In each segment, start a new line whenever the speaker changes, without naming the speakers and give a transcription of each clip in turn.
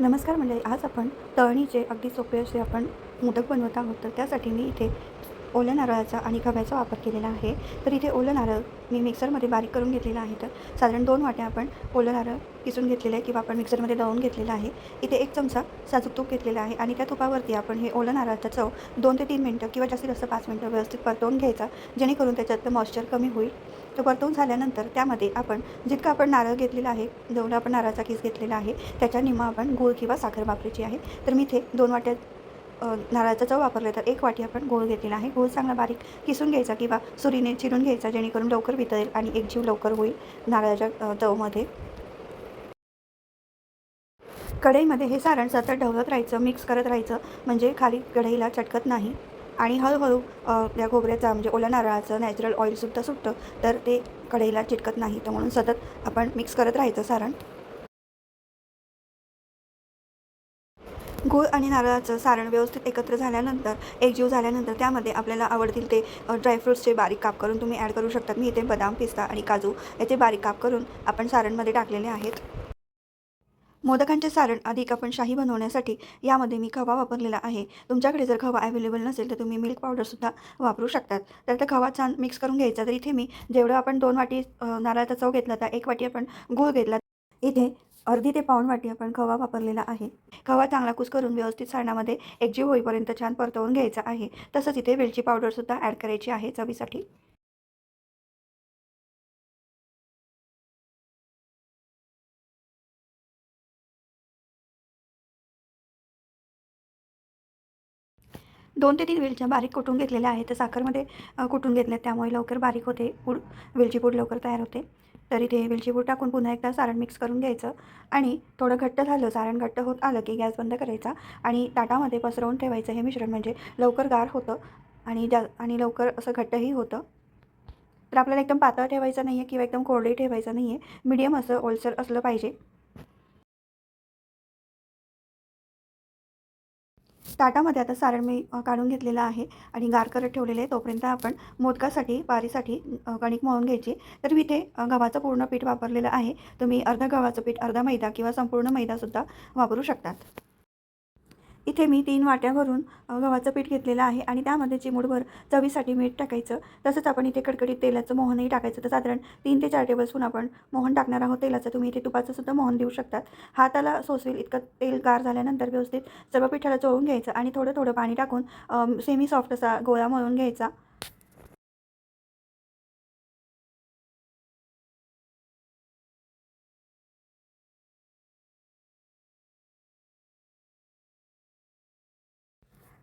नमस्कार मंडळी आज आपण तळणीचे अगदी सोपे असे आपण मोदक बनवत आहोत. तर त्यासाठी मी इथे ओल्या नारळाचा आणि खव्याचा वापर केलेला आहे. तर इथे ओलं नारळ मी मिक्सरमध्ये बारीक करून घेतलेलं आहे. तर साधारण दोन वाट्या आपण ओलं नारळ किसून घेतलेलं आहे किंवा आपण मिक्सरमध्ये दळून घेतलेलं आहे. इथे एक चमचा साजूक तूप घेतलेला आहे आणि त्या तुपावरती आपण हे ओलं नारळाचा चव दोन ते तीन मिनटं किंवा जास्तीत जास्त पाच मिनटं व्यवस्थित परतवून घ्यायचा जेणेकरून त्याच्यातलं मॉइश्चर कमी होईल. तर परतवून झाल्यानंतर त्यामध्ये आपण जितकं आपण नारळ घेतलेला आहे जेवढं आपण नारळाचा किस घेतलेला आहे त्याच्या निम्मा आपण गूळ किंवा साखर वापरायची आहे. तर मी इथे दोन वाट्या नारळाचा चव वापरला तर एक वाटी आपण गूळ घेतलेला आहे. गूळ चांगला बारीक किसून घ्यायचा किंवा सुरीने चिरून घ्यायचा जेणेकरून लवकर वितळेल आणि एक जीव लवकर होईल नारळाच्या चवमध्ये. कढईमध्ये हे सारण सतत ढवळत राहायचं मिक्स करत राहायचं म्हणजे खाली कढईला चटकत नाही. आणि हळूहळू त्या या खोबऱ्याचा म्हणजे ओल्या नारळाचं नॅचरल ऑइलसुद्धा सुटतं तर ते कढईला चिटकत नाही. तर म्हणून सतत आपण मिक्स करत राहायचं सारण. गूळ आणि नारळाचं सारण व्यवस्थित एकत्र झाल्यानंतर एकजीव झाल्यानंतर त्यामध्ये आपल्याला आवडतील ते ड्रायफ्रूट्सचे बारीक काप करून तुम्ही ॲड करू शकतात. मी इथे बदाम पिस्ता आणि काजू याचे बारीक काप करून आपण सारणमध्ये टाकलेले आहेत. मोदकांचे सारण अधिक आपण शाही बनवण्यासाठी यामध्ये मी खवा वापरलेला आहे. तुमच्याकडे जर खवा अवेलेबल नसेल तर तुम्ही मिल्क पावडरसुद्धा वापरू शकतात. तर त्या खवा छान मिक्स करून घ्यायचा. तर इथे मी जेवढं आपण दोन वाटी नारळाचा चव घेतला तर एक वाटी आपण गूळ घेतला. इथे अर्धी ते पाऊण वाटी आपण खवा वापरलेला आहे. खवा चांगला कुस करून व्यवस्थित सारणामध्ये एकजीव होईपर्यंत छान परतवून घ्यायचा आहे. तसंच इथे वेलची पावडरसुद्धा ॲड करायची आहे चवीसाठी. दोन ते तीन वेलच्या बारीक कुटून घेतलेल्या आहेत तर साखरमध्ये कुटून घेतल्या त्यामुळे लवकर बारीक होते. पूड वेलची पूड लवकर तयार होते. तर इथे वेलचीपूड टाकून पुन्हा एकदा सारण मिक्स करून घ्यायचं. आणि थोडं घट्ट झालं सारण घट्ट होत आलं की गॅस बंद करायचा आणि ताटामध्ये पसरवून ठेवायचं हे मिश्रण म्हणजे लवकर गार होतं आणि जा आणि लवकर असं घट्टही होतं. तर आपल्याला एकदम पातळ ठेवायचं नाही आहे किंवा एकदम कोरडे ठेवायचं नाही आहे मीडियम असं ओलसर असलं पाहिजे. ताटामध्ये आता सारण मी काढून घेतलेलं आहे आणि गार करत ठेवलेले आहे. तोपर्यंत आपण मोदकासाठी पारीसाठी कणिक मळून घ्यायची. तर मी इथे गव्हाचं पूर्ण पीठ वापरलेलं आहे. तुम्ही अर्धा गव्हाचं पीठ अर्धा मैदा किंवा संपूर्ण मैदासुद्धा वापरू शकतात. इथे मी तीन वाट्या भरून गव्हाचं पीठ घेतलेलं आहे आणि त्यामध्ये चिमूटभर चवीसाठी मीठ टाकायचं. तसंच आपण इथे कडकडीत तेलाचं मोहनही टाकायचं. तर साधारण तीन ते चार टेबलस्पून आपण मोहन टाकणार आहोत तेलाचं. तुम्ही इथे तुपाचं सुद्धा मोहन देऊ शकतात. हाताला सोसवेल इतकं तेल गार झाल्यानंतर व्यवस्थित सर्व पिठाला चोळून घ्यायचं आणि थोडं थोडं पाणी टाकून सेमी सॉफ्ट असा गोळा मळून घ्यायचा.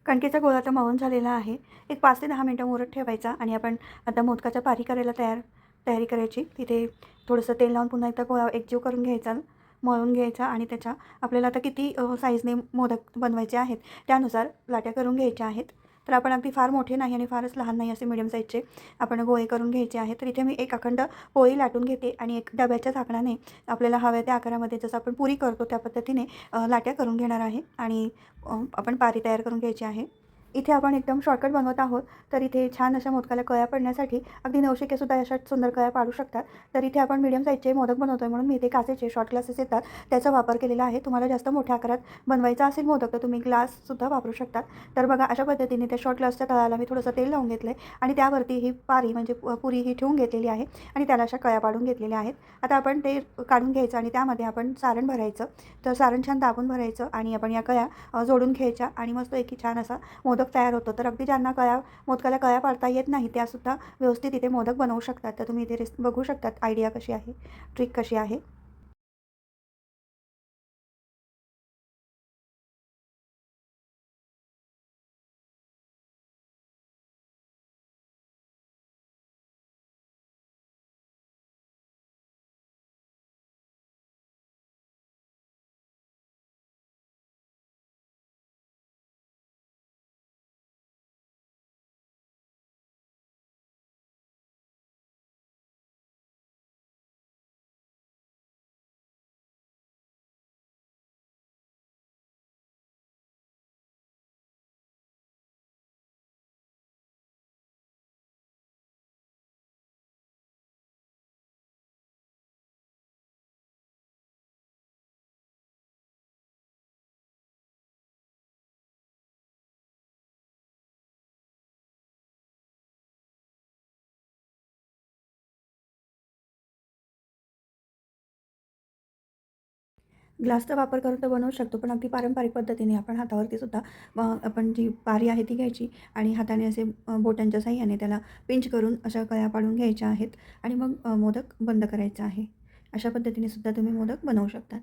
कणकेचा गोळा आता मळून झालेला आहे. एक पाच ते दहा मिनटं मुरत ठेवायचा आणि आपण आता मोदकाच्या पारी करायला तयार तयारी करायची. तिथे थोडंसं तेल लावून पुन्हा एकदा गोळा एकजीव करून घ्यायचा मळून घ्यायचा आणि त्याच्या आपल्याला आता किती साईजने मोदक बनवायचे आहेत त्यानुसार लाट्या करून घ्यायच्या आहेत. तर आपण अगदी फार मोठे नाही आणि फारच लहान नाही असे मिडियम साईजचे आपण गोळे करून घ्यायचे आहेत. तर इथे मी एक अखंड पोळी लाटून घेते आणि एक डब्याच्या झाकणाने आपल्याला हव्या त्या आकारामध्ये जसं आपण पुरी करतो त्या पद्धतीने लाट्या करून घेणार आहे. आणि आपण पारी तयार करून घ्यायची आहे. इथे आपण एकदम शॉर्टकट बनवत आहोत. तर इथे छान अशा मोदकाला कळ्या पडण्यासाठी अगदी नवशिकेसुद्धा अशा सुंदर कळ्या पाडू शकतात. तर इथे आपण मीडियम साईजचे मोदक बनवतो आहे म्हणून मी इथे काचेचे शॉर्ट ग्लासेस येतात. त्याचा वापर केलेला आहे. तुम्हाला जास्त मोठ्या आकारात बनवायचा असेल मोदक तर तुम्ही ग्लाससुद्धा वापरू शकतात तर बघा अशा पद्धतीने त्या शॉर्ट ग्लासच्या तळाला मी थोडंसं तेल लावून घेतलं आहे आणि त्यावरती ही पारी म्हणजे पुरी ही ठेवून घेतलेली आहे आणि त्याला अशा कळ्या पाडून घेतलेल्या आहेत. आता आपण ते काढून घ्यायचं आणि त्यामध्ये आपण सारण भरायचं. तर सारण छान दाबून भरायचं आणि आपण या कळ्या जोडून घ्यायच्या आणि मस्त एकी छान असा मोदक मोदक तयार होतो तर अगदी ज्यांना कळ्या मोदकाला कळ्या पाडता येत नाही त्यासुद्धा व्यवस्थित इथे मोदक बनवू शकतात. तर तुम्ही इथे रेस बघू शकतात आयडिया कशी आहे ट्रिक कशी आहे. ग्लासचा वापर करून तर बनवू शकतो पण अगदी पारंपरिक पद्धतीने आपण हातावरती सुद्धा आपण जी पारी आहे ती घ्यायची आणि हाताने असे बोटांच्या साह्याने त्याला पिंच करून अशा कळ्या पाडून घ्यायच्या आहेत आणि मग मोदक बंद करायचा आहे. अशा पद्धतीने सुद्धा तुम्ही मोदक बनवू शकता.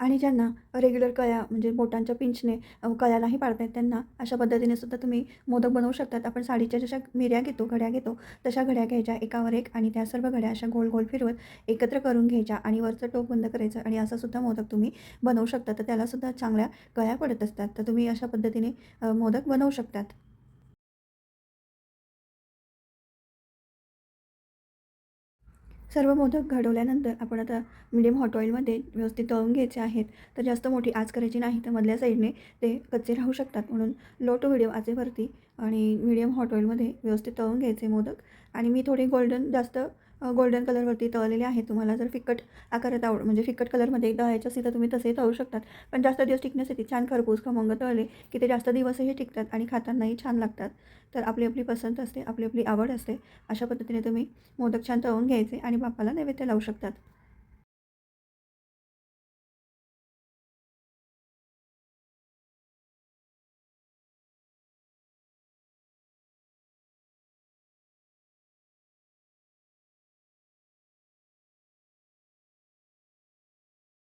आणि ज्यांना रेग्युलर कळ्या म्हणजे बोटांच्या पिंचने कळ्या नाही पाडता येत त्यांना अशा पद्धतीने सुद्धा तुम्ही मोदक बनवू शकतात. आपण साडीच्या जशा मिऱ्या घेतो घड्या घेतो तशा घड्या घ्यायच्या एकावर एक आणि त्या सर्व घड्या अशा गोल गोल फिरवत एकत्र करून घ्यायच्या आणि वरचं टोक बंद करायचं आणि असा सुद्धा मोदक तुम्ही बनवू शकता. तर त्यालासुद्धा चांगल्या कळ्या पडत असतात. तर तुम्ही अशा पद्धतीने मोदक बनवू शकतात. सर्व मोदक घडवल्यानंतर आपण आता मिडियम हॉट ऑईलमध्ये व्यवस्थित तळून घ्यायचे आहेत. तर जास्त मोठी आच करायची नाही तर मधल्या साईडने ते कच्चे राहू शकतात. म्हणून लो टू मिडियम आचेवरती आणि मिडियम हॉट ऑईलमध्ये व्यवस्थित तळून घ्यायचे मोदक. आणि मी थोडे गोल्डन जास्त गोल्डन कलरवरती तळलेले आहेत. तुम्हाला जर फिकट आकारात आवड म्हणजे फिकट कलरमध्ये तळायचं असेल तर तुम्ही तसेही तळू शकतात. पण जास्त दिवस टिकण्यासाठी छान खरपूस खमंग तळले की ते जास्त दिवसही टिकतात आणि खातानाही छान लागतात. तर आपली आपली पसंत असते आपली आपली आवड असते. अशा पद्धतीने तुम्ही मोदक छान तळून घ्यायचे आणि बापाला नैवेद्य लावू शकतात.